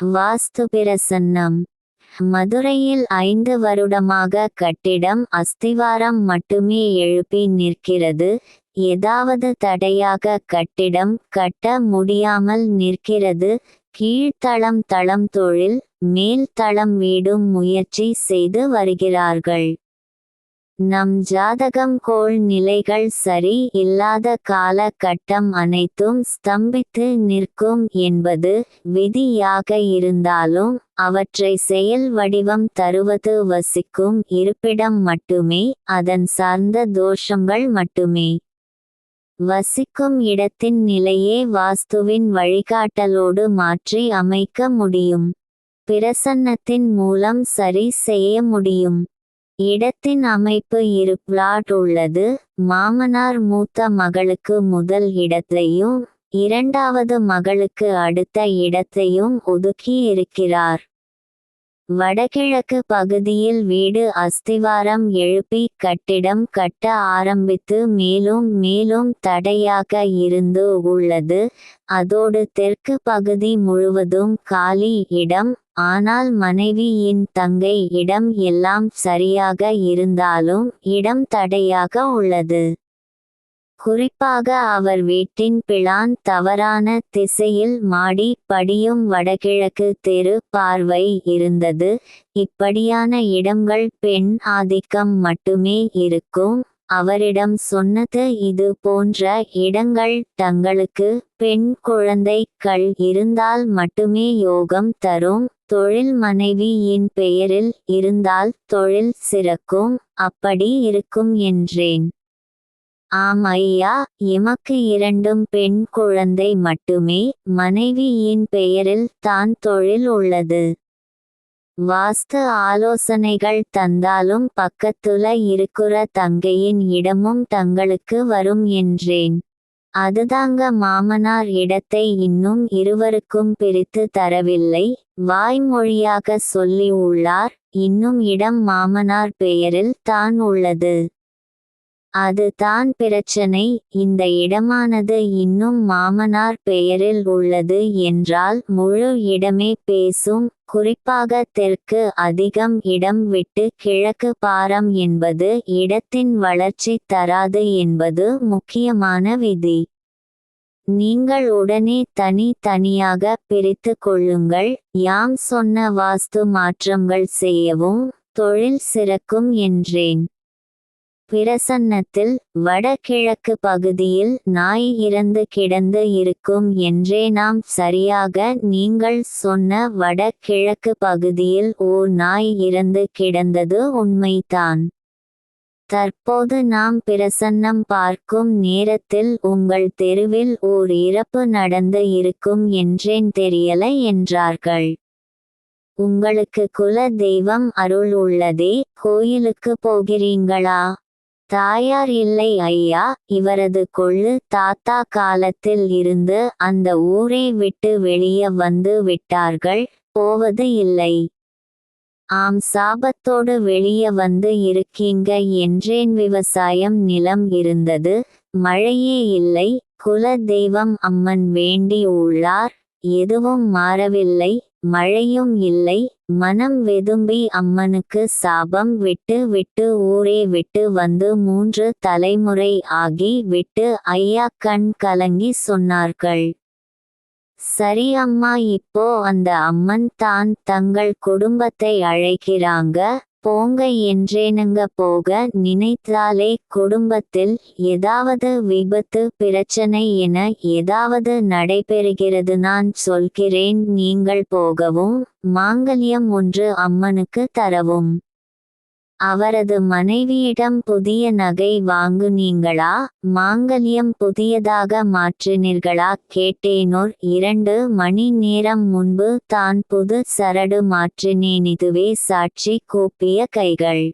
வாஸ்து பிரசன்னம். மதுரையில் ஐந்து வருடமாக கட்டிடம் அஸ்திவாரம் மட்டுமே எழுப்பி நிற்கிறது. ஏதாவது தடையாக கட்டிடம் கட்ட முடியாமல் நிற்கிறது. கீழ்த்தளம் தளம் தொழில் மேல் தளம் வீடும் முயற்சி செய்து வருகிறார்கள். நம் ஜாதகம் கோள் நிலைகள் சரி இல்லாத கால கட்டம் அனைத்தும் ஸ்தம்பித்து நிற்கும் என்பது விதியாக இருந்தாலும் அவற்றை செயல் வடிவம் தருவது வசிக்கும் இருப்பிடம் மட்டுமே அதன் சார்ந்த தோஷங்கள் மட்டுமே. வசிக்கும் இடத்தின் நிலையே வாஸ்துவின் வழிகாட்டலோடு மாற்றி அமைக்க முடியும். பிரசன்னத்தின் மூலம் சரி செய்ய முடியும். இடத்தின் அமைப்பு இரு பிளாட் உள்ளது. மாமனார் மூத்த மகளுக்கு முதல் இடத்தையும் இரண்டாவது மகளுக்கு அடுத்த இடத்தையும் ஒதுக்கி இருக்கிறார். வடகிழக்கு பகுதியில் வீடு அஸ்திவாரம் எழுப்பி கட்டிடம் கட்ட ஆரம்பித்து மேலும் மேலும் தடையாக இருந்து உள்ளது. அதோடு தெற்கு பகுதி முழுவதும் காலி இடம். ஆனால் மனைவியின் தங்கை இடம் எல்லாம் சரியாக இருந்தாலும் இடம் தடையாக உள்ளது. குறிப்பாக அவர் வீட்டின் பிளான் தவறான திசையில் மாடி படியும் வடகிழக்கு தெரு பார்வை இருந்தது. இப்படியான இடங்கள் பெண் ஆதிக்கம் மட்டுமே இருக்கும். அவரிடம் சொன்னது இது போன்ற இடங்கள் தங்களுக்கு பெண் குழந்தைகள் இருந்தால் மட்டுமே யோகம் தரும். தொழில் மனைவியின் பெயரில் இருந்தால் தொழில் சிறக்கும் அப்படி இருக்கும் என்றேன். ஆம் ஐயா எமக்கு இரண்டும் பெண் குழந்தை மட்டுமே மனைவியின் பெயரில் தான் தொழில் உள்ளது. வாஸ்து ஆலோசனைகள் தந்தாலும் பக்கத்துல இருக்குற தங்கையின் இடமும் தங்களுக்கு வரும் என்றேன். அதுதாங்க மாமனார் இடத்தை இன்னும் இருவருக்கும் பிரித்து தரவில்லை. வாய்மொழியாக சொல்லி உள்ளார். இன்னும் இடம் மாமனார் பெயரில் தான் உள்ளது. அது தான் பிரச்சனை. இந்த இடமானது இன்னும் மாமனார் பெயரில் உள்ளது என்றால் முழு இடமே பேசும். குறிப்பாக தெற்கு அதிகம் இடம் விட்டு கிழக்கு பாரம் என்பது இடத்தின் வளர்ச்சி தராது என்பது முக்கியமான விதி. நீங்கள் உடனே தனி தனியாக பிரித்து கொள்ளுங்கள். யாம் சொன்ன வாஸ்து மாற்றங்கள் செய்யவும் தொழில் சிறக்கும் என்றேன். பிரசன்னத்தில் வடகிழக்கு பகுதியில் நாய் இறந்து கிடந்து இருக்கும் என்றே நாம் சரியாக நீங்கள் சொன்ன வடகிழக்கு பகுதியில் ஓர் நாய் இறந்து கிடந்தது உண்மைதான். தற்போது நாம் பிரசன்னம் பார்க்கும் நேரத்தில் உங்கள் தெருவில் ஓர் இறப்பு நடந்து இருக்கும் என்றேன் தெரியலை என்றார்கள். உங்களுக்கு குல தெய்வம் அருள் உள்ளதே கோயிலுக்கு போகிறீங்களா? தாயார் இல்லை ஐயா இவரது கொள்ளு தாத்தா காலத்தில் இருந்து அந்த ஊரை விட்டு வெளியே வந்து விட்டார்கள் போவது இல்லை. ஆம் சாபத்தோடு வெளியே வந்து இருக்கீங்க என்றேன். விவசாயம் நிலம் இருந்தது மழையே இல்லை குல தெய்வம் அம்மன் வேண்டி உள்ளார் எதுவும் மாறவில்லை. மழையும் இல்லை மனம் வெதும்பி அம்மனுக்கு சாபம் விட்டு விட்டு ஊரே விட்டு வந்து மூன்று தலைமுறை ஆகி விட்டு ஐயா கண் கலங்கி சொன்னார்கள். சரி அம்மா இப்போ அந்த அம்மன் தான் தங்கள் குடும்பத்தை அழைக்கிறாங்க போங்க என்றேனுங்க போக நினைத்தாலே குடும்பத்தில் ஏதாவது விபத்து பிரச்சனை என ஏதாவது நடைபெறுகிறது நான் சொல்கிறேன் நீங்கள் போகவும் மாங்கல்யம் ஒன்று அம்மனுக்கு தரவும். அவரது மனைவியிடம் புதிய நகை வாங்குனீங்களா மாங்கல்யம் புதியதாக மாற்றினீர்களா? கேட்டேனோர். இரண்டு மணி நேரம் முன்பு தான் புது சரடு மாற்றினேன். இதுவே சாட்சி. கூப்பிய கைகள்.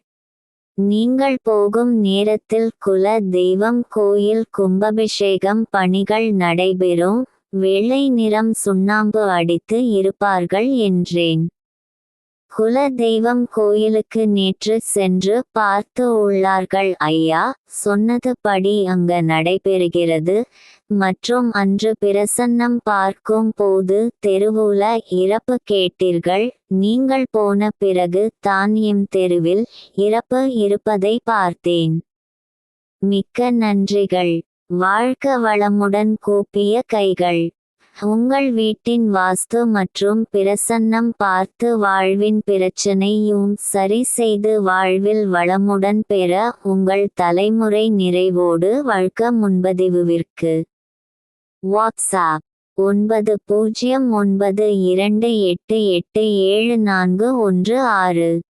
நீங்கள் போகும் நேரத்தில் குல தெய்வம் கோயில் கும்பாபிஷேகம் பணிகள் நடைபெறும். வெள்ளை நிறம் சுண்ணாம்பு அடித்து இருப்பார்கள் என்றேன். குல தெய்வம் கோயிலுக்கு நேற்று சென்று பார்த்து உள்ளார்கள். ஐயா சொன்னதுபடி அங்கு அங்க நடைபெறுகிறது. மற்றும் அன்று பிரசன்னம் பார்க்கும் போது தெருவுல இறப்பு கேட்டீர்கள். நீங்கள் போன பிறகு தான் எம் தெருவில் இறப்பு இருப்பதை பார்த்தேன். மிக்க நன்றிகள். வாழ்க வளமுடன் கூப்பிய கைகள். உங்கள் வீட்டின் வாஸ்து மற்றும் பிரசன்னம் பார்த்து வாழ்வின் பிரச்சனையும் சரி செய்து வாழ்வில் வளமுடன் பெற உங்கள் தலைமுறை நிறைவோடு வாழ்க்க முன்பதிவுவிற்கு. வாட்ஸ்ஆப் ஒன்பது பூஜ்ஜியம் ஒன்பது இரண்டு எட்டு எட்டு ஏழு நான்கு ஒன்று ஆறு.